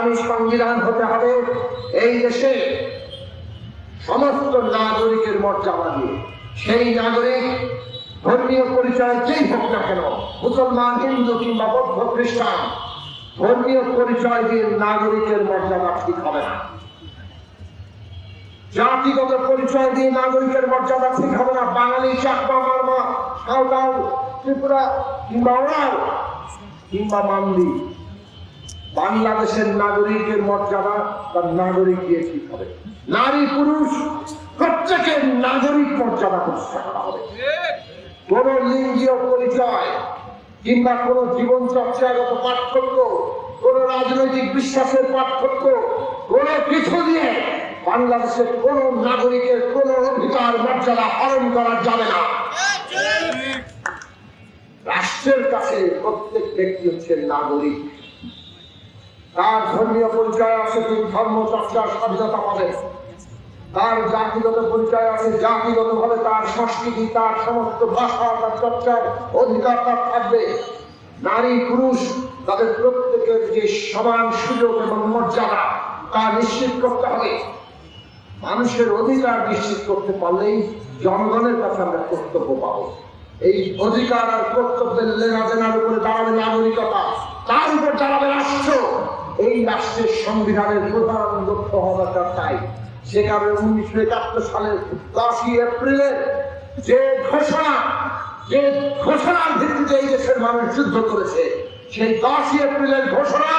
ইসলামী সংবিধান হতে হবে। এই দেশে সমস্ত নাগরিকের মর্যাদা দিয়ে সেই নাগরিক ধর্মীয় পরিচয় যেই হোক না কেন, মুসলমান, হিন্দু কিংবা বৌদ্ধ, খ্রিস্টান, ধর্মীয় পরিচয় দিয়ে নাগরিকের মর্যাদা ঠিক হবে না। জাতিগত পরিচয় দিয়ে নাগরিকের মর্যাদা ঠিক হবে না। বাঙালি চাকমা মারমা সাঁওতাল ত্রিপুরা কিংবা ওরাও কিংবা মান্দি। বাংলাদেশের নাগরিকের মর্যাদা তার নাগরিক দিয়ে ঠিক হবে? নারী পুরুষ প্রত্যেকের নাগরিক মর্যাদা প্রতিষ্ঠা করা হবে। কোন লিঙ্গীয় পরিচয় কিংবা কোন জীবন চর্চাগত পার্থক্য কোন রাজনৈতিক বিশ্বাসের পার্থক্য কোন কিছু দিয়ে বাংলাদেশের কোন নাগরিকের কোন অধিকার মর্যাদা হরণ করা যাবে না। রাষ্ট্রের কাছে প্রত্যেক ব্যক্তি হচ্ছে নাগরিক। তার ধর্মীয় পরিচয় আছে তিনি ধর্ম চর্চার স্বাধীনতা পাবেন তার জাতিগত পরিচয় আছে জাতিগত ভাবে তার সংস্কৃতি, তার সমস্ত ভাষা, তার চর্চার অধিকার তার থাকবে। নারী, পুরুষ, তাদের প্রত্যেকের যে সমান সুযোগ এবং মর্যাদা, তা নিশ্চিত করতে হবে। মানুষের অধিকার নিশ্চিত করতে পারলেই জনগণের কাছে আমরা কর্তব্য পাবো। এই অধিকার আর কর্তব্যের লেনাদেনার উপরে দাঁড়াবে নাগরিকতা। তার উপর দাঁড়াবে রাষ্ট্র। এই রাষ্ট্রের সংবিধানের প্রধান লক্ষ্য হওয়াটা তাই সে কারণে উনিশশো একাত্তর সালের দশই এপ্রিলের যে ঘোষণা, যে ঘোষণার ভিত্তিতে এই দেশের মানুষ যুদ্ধ করেছে, সেই দশই এপ্রিলের ঘোষণা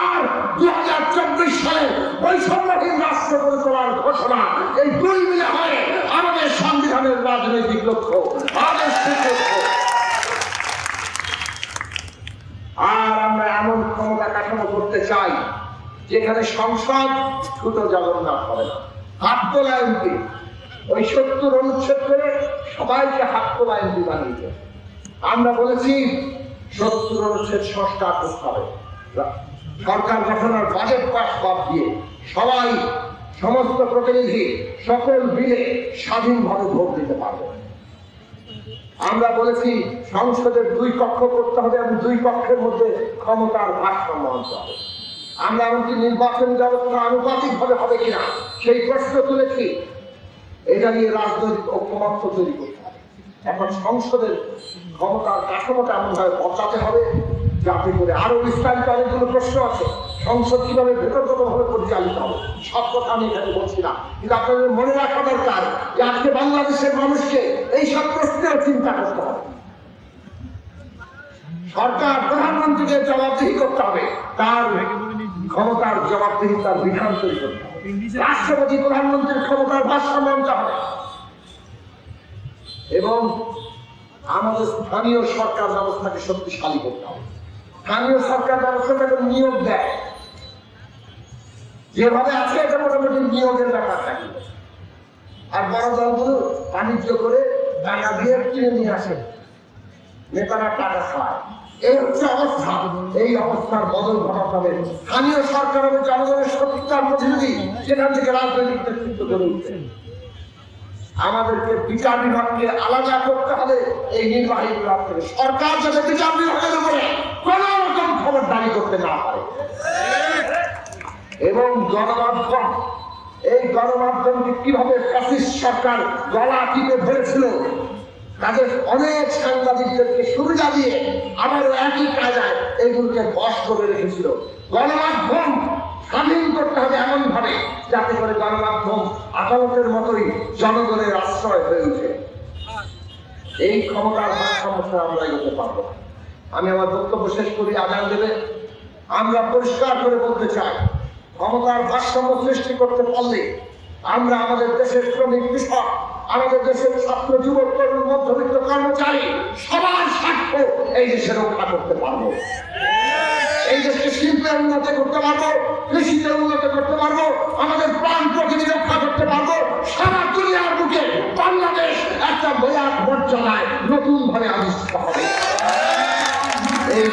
আর দু হাজার চব্বিশ সালে বৈষম্যহীন রাষ্ট্র গড়ে তোলার ঘোষণা, এই দুই মিলে হয় আমাদের সংবিধানের রাজনৈতিক লক্ষ্য, আমাদের লক্ষ্য আর আমরা এমন ক্ষমতা করতে চাই, যেখানে সংসদ ছোট জগন্নাথ হবে না। হাত তোলা এমপি ওই সত্তর অনুচ্ছেদ করে সবাইকে হাত তোলা এমপি বানিয়েছে আমরা বলেছি সত্তর অনুচ্ছেদ সংস্কার করতে হবে। সরকার গঠনের বাজেট পাস বাদ দিয়ে সবাই, সমস্ত প্রতিনিধি সকল বিলে স্বাধীনভাবে ভোট দিতে পারবে। আমরা বলেছি, সংসদের দুই কক্ষ করতে হবে এবং দুই কক্ষের মধ্যে ক্ষমতার ভারসাম্য আনতে হবে। আমরা এমনকি নির্বাচন ব্যবস্থা আনুপাতিক ভাবে হবে কিনা, সেই প্রশ্ন তুলেছি। এটা নিয়ে রাজনৈতিক ঐক্যমত্য তৈরি করতে হবে। এখন সংসদের ক্ষমতার কাঠামোটা এমনভাবে বদলাতে হবে, যাতে করে আরও বিস্তারিত অনেকগুলো প্রশ্ন আছে। সংসদ কীভাবে ভেতরগত ভাবে পরিচালিত হবে? সব কথা আমি এখানে বলছি না। কিন্তু আপনাদের মনে রাখা দরকার যে আজকে বাংলাদেশের মানুষকে এই সব প্রশ্নের চিন্তা করতে হবে। সরকার প্রধানমন্ত্রীকে জবাবদিহি করতে হবে। তার ক্ষমতার জবাবদিহি তার বিধান তৈরি করতে হবে। রাষ্ট্রপতি প্রধানমন্ত্রীর ক্ষমতার ভারসাম্য আনতে হবে। এবং আমাদের স্থানীয় সরকার ব্যবস্থাকে শক্তিশালী করতে হবে। স্থানীয় সরকার ব্যবস্থাটাকে নিয়োগ দেয়। যেভাবে আছে এটা মোটামুটি নিয়োগের ব্যাপার থাকে। আর বড় দলগুলো বাণিজ্য করে টাকা দিয়ে কিনে নিয়ে আসে নেতারা টাকা খায়। এই হচ্ছে অবস্থা। এই অবস্থার বদল ঘটাতে হবে স্থানীয় সরকার এবং জনগণের সত্যিকার প্রতিনিধি সেখান থেকে রাজনৈতিক নেতৃত্ব গড়ে উঠছে আমাদেরকে বিচার বিভাগকে আলাদা করতে হবে। এই নির্বাহী বিভাগ থেকে সরকার যাতে বিচার বিভাগের উপরে কোন রকম খবরদারি করতে না পারে। এবং গণমাধ্যম, এই গণমাধ্যমকে কীভাবে ফ্যাসিস্ট সরকার গলা টিপে ধরেছিল, তাদের অনেক সাংবাদিকদেরকে সুবিধা দিয়ে আবারও একই কাজায় এইগুলোকে বস করে রেখেছিল। গণমাধ্যম স্বাধীন করতে হবে এমন ভাবে যাতে করে গণমাধ্যম আদালতের মতোই জনগণের আশ্রয় হয়ে ওঠে। এই ক্ষমতার ছাড়া আমরা এগোতে পারব আমি আমার বক্তব্য শেষ করি আগাম দেবে। আমরা পরিষ্কার করে বলতে চাই ক্ষমতার ভারসাম্য সৃষ্টি করতে পারলে আমরা আমাদের দেশের শ্রমিক, কৃষক, আমাদের দেশের ছাত্র, যুবক, তরুণ, মধ্যবিত্ত, কর্মচারী সবার স্বার্থ এই দেশে রক্ষা করতে পারব। এই দেশকে শিল্পে উন্নত করতে পারব, কৃষিতে উন্নত করতে পারব, আমাদের প্রাণ প্রকৃতি রক্ষা করতে পারব, সারা দুনিয়ার বুকে বাংলাদেশ একটা বয়াত মর্যাদায় নতুন ভাবে আবিষ্কৃত হবে। এই